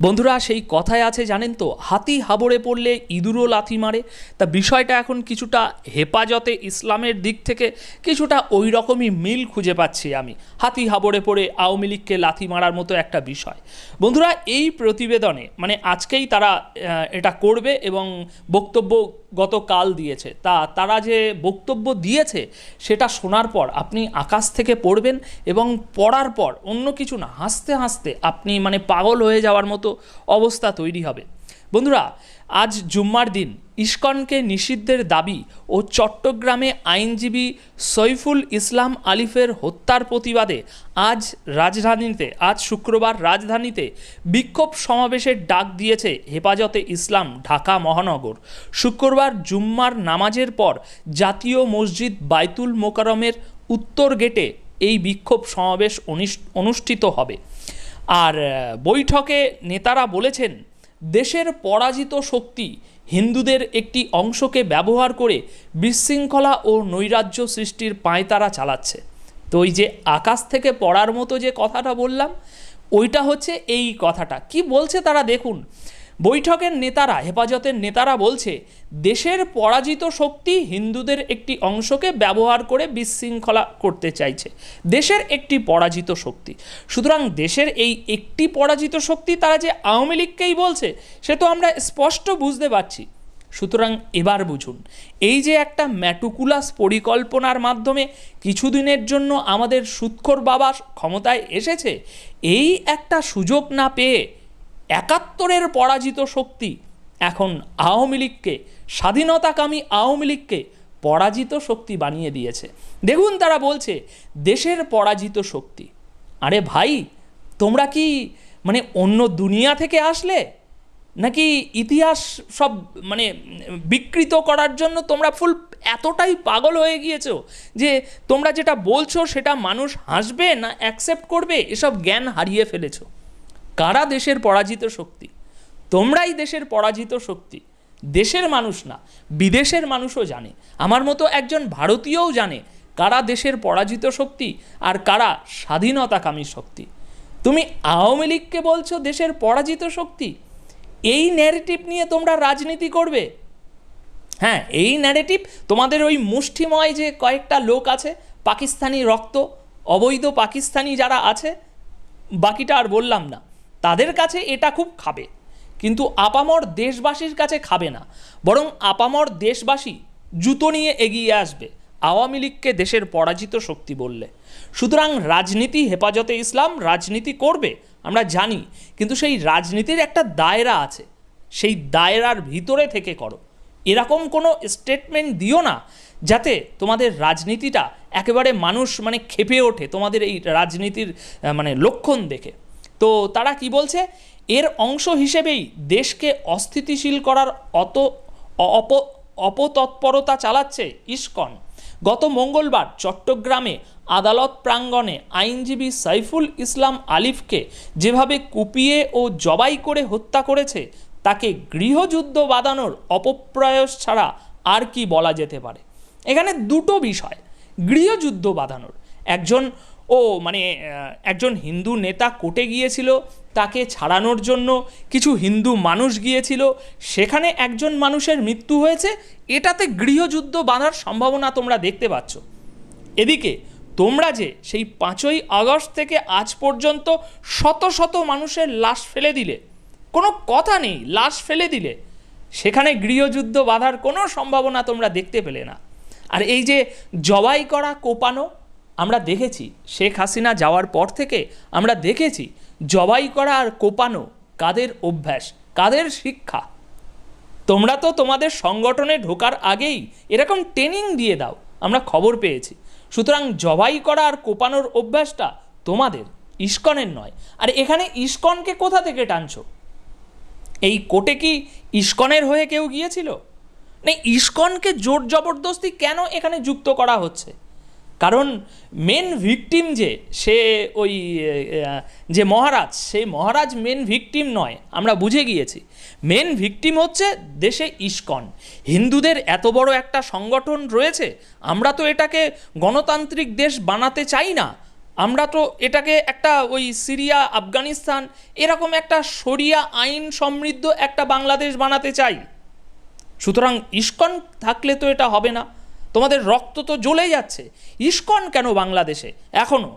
বন্ধুরা, সেই কথায় আছে, জানেন তো, হাতি হাবড়ে পড়লে ইঁদুরও লাথি মারে। তা বিষয়টা এখন কিছুটা হেফাজতে ইসলামের দিক থেকে কিছুটা ওই রকমই মিল খুঁজে পাচ্ছি আমি। হাতি হাবড়ে পড়ে আওয়ামী লীগকে লাথি মারার মতো একটা বিষয়। বন্ধুরা, এই প্রতিবেদনে মানে আজকেই তারা এটা করবে এবং বক্তব্য গতকাল দিয়েছে। তা তারা যে বক্তব্য দিয়েছে, সেটা শোনার পর আপনি আকাশ থেকে পড়বেন এবং পড়ার পর অন্য কিছু না, হাসতে হাসতে আপনি মানে পাগল হয়ে যাওয়ার মতো অবস্থা তৈরি হবে। বন্ধুরা, আজ জুম্মার দিন। ইস্কনকে নিষিদ্ধের দাবি ও চট্টগ্রামে আইনজীবী সৈফুল ইসলাম আলিফের হত্যার প্রতিবাদে আজ রাজধানীতে, আজ শুক্রবার রাজধানীতে বিক্ষোভ সমাবেশের ডাক দিয়েছে হেফাজতে ইসলাম ঢাকা মহানগর। শুক্রবার জুম্মার নামাজের পর জাতীয় মসজিদ বাইতুল মোকারমের উত্তর গেটে এই বিক্ষোভ সমাবেশ অনুষ্ঠিত হবে। আর বৈঠকে নেতারা বলেছেন দেশের পরাজিত শক্তি হিন্দুদের একটি অংশকে ব্যবহার করে বিশৃঙ্খলা ও নৈরাজ্য সৃষ্টির পাঁয়তারা চালাচ্ছে। তো ওই যে আকাশ থেকে পড়ার মতো যে কথাটা বললাম, ওইটা হচ্ছে এই কথাটা। কি বলছে তারা দেখুন বৈঠকের নেতারা, হেফাজতের নেতারা বলছে, দেশের পরাজিত শক্তি হিন্দুদের একটি অংশকে ব্যবহার করে বিশৃঙ্খলা করতে চাইছে। দেশের একটি পরাজিত শক্তি। সুতরাং দেশের এই একটি পরাজিত শক্তি তারা যে আওয়ামী লীগকেই বলছে, সে তো আমরা স্পষ্ট বুঝতে পারছি। সুতরাং এবার বুঝুন, এই যে একটা ম্যাটুকুলাস পরিকল্পনার মাধ্যমে কিছুদিনের জন্য আমাদের সুৎখর বাবা ক্ষমতায় এসেছে, এই একটা সুযোগ না পেয়ে একাত্তরের পরাজিত শক্তি এখন আওয়ামী লীগকে, স্বাধীনতাকামী আওয়ামী লীগকে পরাজিত শক্তি বানিয়ে দিয়েছে। দেখুন তারা বলছে, দেশের পরাজিত শক্তি। আরে ভাই, তোমরা কি মানে অন্য দুনিয়া থেকে আসলে? নাকি ইতিহাস সব মানে বিকৃত করার জন্য তোমরা ফুল এতটাই পাগল হয়ে গিয়েছো যে তোমরা যেটা বলছো সেটা মানুষ হাসবে না অ্যাকসেপ্ট করবে? এসব জ্ঞান হারিয়ে ফেলেছো। কারা দেশের পরাজিত শক্তি? তোমরাই দেশের পরাজিত শক্তি। দেশের মানুষ না, বিদেশের মানুষও জানে। আমার মতো একজন ভারতীয়ও জানে কারা দেশের পরাজিত শক্তি আর কারা স্বাধীনতাকামী শক্তি। তুমি আওয়ামী লীগকে বলছো দেশের পরাজিত শক্তি? এই ন্যারেটিভ নিয়ে তোমরা রাজনীতি করবে? হ্যাঁ এই ন্যারেটিভ তোমাদের ওই মুষ্টিময় যে কয়েকটা লোক আছে, পাকিস্তানি রক্ত, অবৈধ পাকিস্তানি যারা আছে, বাকিটা আর বললাম না। তাদের কাছে এটা খুব খাবে। কিন্তু আপামর দেশবাসীর কাছে খাবে না। বরং আপামর দেশবাসী জুতো নিয়ে এগিয়ে আসবে, আওয়ামী লীগকে দেশের পরাজিত শক্তি বললে। সুতরাং রাজনীতি হেফাজতে ইসলাম, রাজনীতি করবে, আমরা জানি। কিন্তু সেই রাজনীতির একটা দায়রা আছে। সেই দায়রার ভিতরে থেকে করো। এরকম কোনো স্টেটমেন্ট দিও না, যাতে তোমাদের রাজনীতিটা একেবারে মানুষ মানে খেপে ওঠে, তোমাদের এই রাজনীতির মানে লক্ষণ দেখে। তো তারা কি বলছে? এর অংশ হিসেবেই দেশকে অস্থিতিশীল করার অত অপ, অপতৎপরতা চালাচ্ছে ইস্কন। গত মঙ্গলবার চট্টগ্রামে আদালত প্রাঙ্গণে আইনজীবী সাইফুল ইসলাম আলিফকে যেভাবে কুপিয়ে ও জবাই করে হত্যা করেছে, তাকে গৃহযুদ্ধ বাঁধানোর অপপ্রয়াস ছাড়া আর কি বলা যেতে পারে? এখানে দুটো বিষয়, গৃহযুদ্ধ বাঁধানোর। একজন, ও মানে একজন হিন্দু নেতা কোর্টে গিয়েছিল তাকে ছাড়ানোর জন্য, কিছু হিন্দু মানুষ গিয়েছিল, সেখানে একজন মানুষের মৃত্যু হয়েছে, এটাতে গৃহযুদ্ধ বাঁধার সম্ভাবনা তোমরা দেখতে পাচ্ছ। এদিকে, তোমরা যে সেই পাঁচই আগস্ট থেকে আজ পর্যন্ত শত শত মানুষের লাশ ফেলে দিলে, কোনো কথা নেই, লাশ ফেলে দিলে, সেখানে গৃহযুদ্ধ বাঁধার কোনো সম্ভাবনা তোমরা দেখতে পেলে না। আর এই যে জবাই করা কোপানো আমরা দেখেছি। শেখ হাসিনা যাওয়ার পর থেকে আমরা দেখেছি জবাই করা আর কোপানো কাদের অভ্যাস, কাদের শিক্ষা? তোমরা তো তোমাদের সংগঠনে ঢোকার আগেই এরকম ট্রেনিং দিয়ে দাও, আমরা খবর পেয়েছি। সুতরাং জবাই করা আর কোপানোর অভ্যাসটা তোমাদের, ইস্কনের নয়। আর এখানে ইস্কনকে কোথা থেকে টানছো? এই কোর্টে কি ইস্কনের হয়ে কেউ গিয়েছিল? না ইস্কনকে জোর জবরদস্তি কেন এখানে যুক্ত করা হচ্ছে? কারণ মেন ভিকটিম যে, সে ওই যে মহারাজ, সেই মহারাজ মেন ভিকটিম নয়, আমরা বুঝে গিয়েছি। মেন ভিকটিম হচ্ছে দেশে ইস্কন। হিন্দুদের এত বড় একটা সংগঠন রয়েছে, আমরা তো এটাকে গণতান্ত্রিক দেশ বানাতে চাই না। আমরা তো এটাকে একটা ওই সিরিয়া, আফগানিস্তান, এরকম একটা শরিয়া আইন সমৃদ্ধ একটা বাংলাদেশ বানাতে চাই। সুতরাং ইস্কন থাকলে তো এটা হবে না। তোমাদের রক্ত তো জ্বলে যাচ্ছে। ইস্কন কেন বাংলাদেশে? এখনও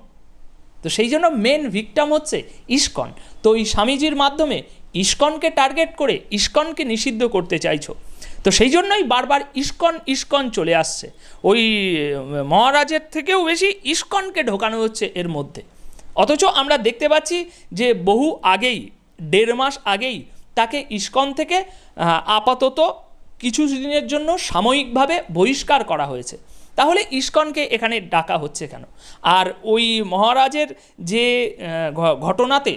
তো সেই জন্য মেন ভিকটাম হচ্ছে ইস্কন। তো এই স্বামীজির মাধ্যমে ইস্কনকে টার্গেট করে ইস্কনকে নিষিদ্ধ করতে চাইছো। তো সেই জন্যই বারবার ইস্কন ইস্কন চলে আসছে। ওই মহারাজের থেকেও বেশি ইস্কনকে ঢোকানো হচ্ছে এর মধ্যে। অথচ আমরা দেখতে পাচ্ছি যে বহু আগেই, দেড় মাস আগেই তাকে ইস্কন থেকে আপাতত কিছু দিনের জন্য সাময়িকভাবে বহিষ্কার করা হয়েছে। তাহলে ইস্কনকে এখানে ডাকা হচ্ছে কেন? আর ওই মহারাজের যে ঘটনাতে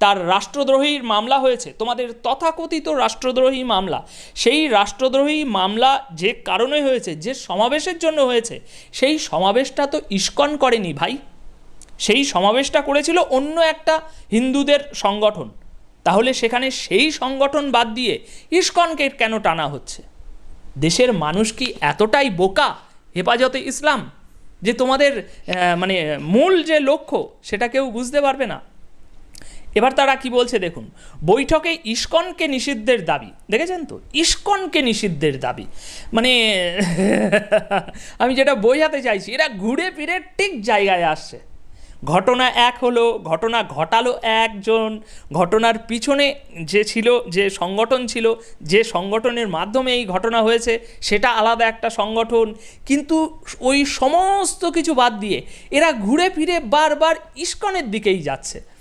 তার রাষ্ট্রদ্রোহীর মামলা হয়েছে, তোমাদের তথাকথিত রাষ্ট্রদ্রোহী মামলা, সেই রাষ্ট্রদ্রোহী মামলা যে কারণে হয়েছে, যে সমাবেশের জন্য হয়েছে, সেই সমাবেশটা তো ইস্কন করেনি ভাই। সেই সমাবেশটা করেছিল অন্য একটা হিন্দুদের সংগঠন। তাহলে সেখানে সেই সংগঠন বাদ দিয়ে ইস্কনকে কেন টানা হচ্ছে? দেশের মানুষ কি এতটাই বোকা হেফাজতে ইসলাম যে তোমাদের মানে মূল যে লক্ষ্য সেটা কেউ বুঝতে পারবে না? এবার তারা কি বলছে দেখুন, বৈঠকে ইস্কনকে নিষিদ্ধের দাবি, দেখেছেন তো? ইস্কনকে নিষিদ্ধের দাবি। মানে আমি যেটা বোঝাতে চাইছি, এরা ঘুরে ফিরে ঠিক জায়গায় আসছে। ঘটনা এক হলো, ঘটনা ঘটালো একজন। ঘটনার পিছনে যে ছিল, যে সংগঠন ছিল, যে সংগঠনের মাধ্যমে এই ঘটনা হয়েছে, সেটা আলাদা একটা সংগঠন। কিন্তু ওই সমস্ত কিছু বাদ দিয়ে এরা ঘুরে ফিরে বারবার ইস্কনের দিকেই যাচ্ছে।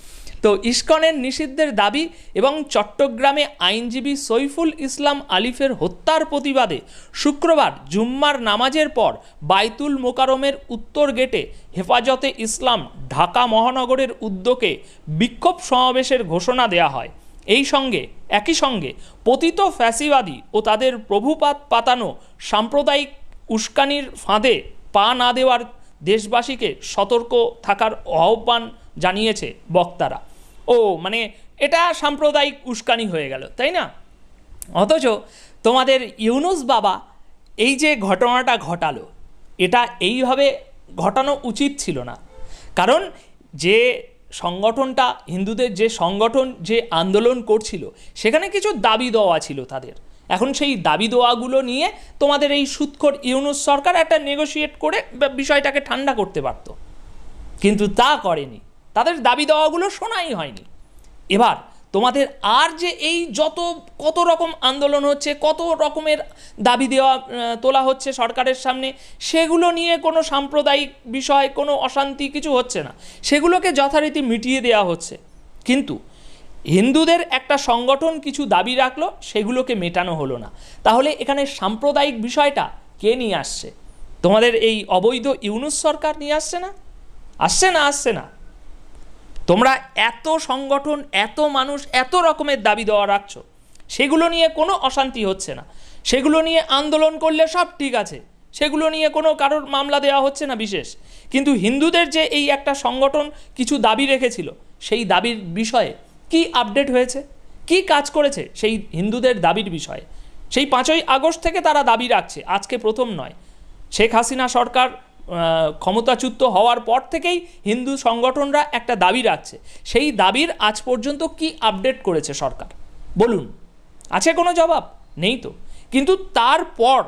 তো ইস্কনের নিষিদ্ধের দাবি এবং চট্টগ্রামে আইনজীবী সৈফুল ইসলাম আলিফের হত্যার প্রতিবাদে শুক্রবার জুম্মার নামাজের পর বাইতুল মোকারমের উত্তর গেটে হেফাজতে ইসলাম ঢাকা মহানগরের উদ্যোগে বিক্ষোভ সমাবেশের ঘোষণা দেওয়া হয়। এই সঙ্গে, একই সঙ্গে পতিত ফ্যাসিবাদী ও তাদের প্রভুপাত পাতানো সাম্প্রদায়িক উস্কানির ফাঁদে পা না দেওয়ার দেশবাসীকে সতর্ক থাকার আহ্বান জানিয়েছে বক্তারা। ও মানে এটা সাম্প্রদায়িক উস্কানি হয়ে গেল, তাই না? অথচ তোমাদের ইউনুস বাবা এই যে ঘটনাটা ঘটালো, এটা এইভাবে ঘটানো উচিত ছিল না। কারণ যে সংগঠনটা, হিন্দুদের যে সংগঠন, যে আন্দোলন করছিল, সেখানে কিছু দাবি দেওয়া ছিল তাদের। এখন সেই দাবি দেওয়াগুলো নিয়ে তোমাদের এই সুৎখর ইউনুস সরকার একটা নেগোশিয়েট করে বিষয়টাকে ঠান্ডা করতে পারত। কিন্তু তা করেনি। তাদের দাবি দেওয়াগুলো শোনাই হয়নি। এবার তোমাদের আর যে এই যত, কত রকম আন্দোলন হচ্ছে, কত রকমের দাবি দেওয়া তোলা হচ্ছে সরকারের সামনে, সেগুলো নিয়ে কোনো সাম্প্রদায়িক বিষয়, কোনো অশান্তি কিছু হচ্ছে না। সেগুলোকে যথারীতি মিটিয়ে দেওয়া হচ্ছে। কিন্তু হিন্দুদের একটা সংগঠন কিছু দাবি রাখল, সেগুলোকে মেটানো হলো না। তাহলে এখানে সাম্প্রদায়িক বিষয়টা কে নিয়ে আসছে? তোমাদের এই অবৈধ ইউনুস সরকার নিয়ে আসছে না? আসছে না আসছে না। তোমরা এত সংগঠন, এত মানুষ, এত রকমের দাবি দেওয়া রাখছো, সেগুলো নিয়ে কোনো অশান্তি হচ্ছে না। সেগুলো নিয়ে আন্দোলন করলে সব ঠিক আছে, সেগুলো নিয়ে কোনো কারোর মামলা দেওয়া হচ্ছে না বিশেষ। কিন্তু হিন্দুদের যে এই একটা সংগঠন কিছু দাবি রেখেছিল, সেই দাবির বিষয়ে কি আপডেট হয়েছে? কি কাজ করেছে সেই হিন্দুদের দাবির বিষয়ে? সেই পাঁচই আগস্ট থেকে তারা দাবি রাখছে, আজকে প্রথম নয়। শেখ হাসিনা সরকার ক্ষমতাচ্যুত হওয়ার পর থেকেই হিন্দু সংগঠনরা একটা দাবি রাখছে। সেই দাবির আজ পর্যন্ত কি আপডেট করেছে সরকার? বলুন। আছে কোনো জবাব? নেই তো। কিন্তু তারপর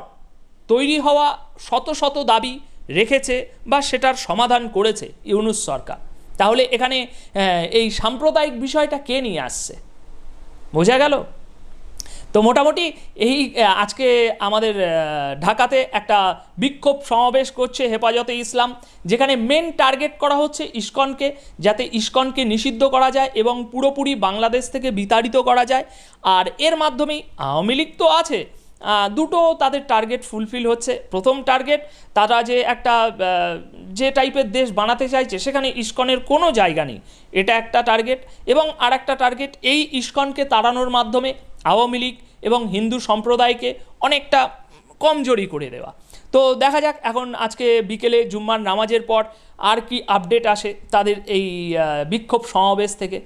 তৈরি হওয়া শত শত দাবি রেখেছে বা সেটার সমাধান করেছে ইউনুস সরকার। তাহলে এখানে এই সাম্প্রদায়িক বিষয়টা কে নিয়ে আসছে? বোঝা গেল? তো মোটামুটি এই আজকে আমাদের ঢাকাতে একটা বিক্ষোভ সমাবেশ করছে হেফাজতে ইসলাম, যেখানে মেন টার্গেট করা হচ্ছে ইস্কনকে, যাতে ইস্কনকে নিষিদ্ধ করা যায় এবং পুরোপুরি বাংলাদেশ থেকে বিতাড়িত করা যায়। আর এর মাধ্যমেই আওয়ামী লীগ তো আছে দুটো তাদের টার্গেট ফুলফিল হচ্ছে। প্রথম টার্গেট তারা যে একটা যে টাইপের দেশ বানাতে চাইছে, সেখানে ইস্কনের কোনো জায়গা নেই। এটা একটা টার্গেট এবং আর একটা টার্গেট এই ইস্কনকে তাড়ানোর মাধ্যমে আওয়ামী লীগ এবং হিন্দু সম্প্রদায়কে অনেকটা কমজোরি করে দেওয়া। তো দেখা যাক এখন আজকে বিকেলে জুম্মার নামাজের পর আর কি আপডেট আসে তাদের এই বিক্ষোভ সমাবেশ থেকে।